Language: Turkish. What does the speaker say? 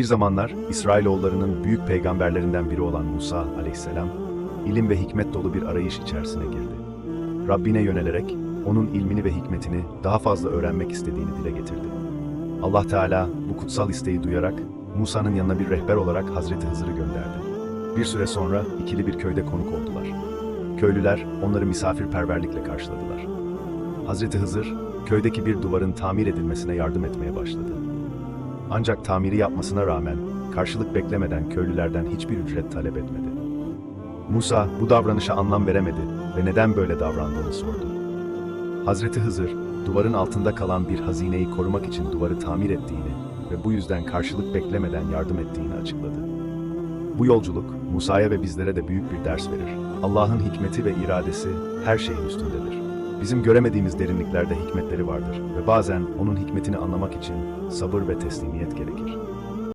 Bir zamanlar İsrailoğullarının büyük peygamberlerinden biri olan Musa aleyhisselam, ilim ve hikmet dolu bir arayış içerisine girdi. Rabbine yönelerek onun ilmini ve hikmetini daha fazla öğrenmek istediğini dile getirdi. Allah Teala bu kutsal isteği duyarak Musa'nın yanına bir rehber olarak Hazreti Hızır'ı gönderdi. Bir süre sonra ikili bir köyde konuk oldular. Köylüler onları misafirperverlikle karşıladılar. Hazreti Hızır, köydeki bir duvarın tamir edilmesine yardım etmeye başladı. Ancak tamiri yapmasına rağmen karşılık beklemeden köylülerden hiçbir ücret talep etmedi. Musa bu davranışa anlam veremedi ve neden böyle davrandığını sordu. Hazreti Hızır, duvarın altında kalan bir hazineyi korumak için duvarı tamir ettiğini ve bu yüzden karşılık beklemeden yardım ettiğini açıkladı. Bu yolculuk Musa'ya ve bizlere de büyük bir ders verir. Allah'ın hikmeti ve iradesi her şeyin üstündedir. Bizim göremediğimiz derinliklerde hikmetleri vardır ve bazen onun hikmetini anlamak için sabır ve teslimiyet gerekir.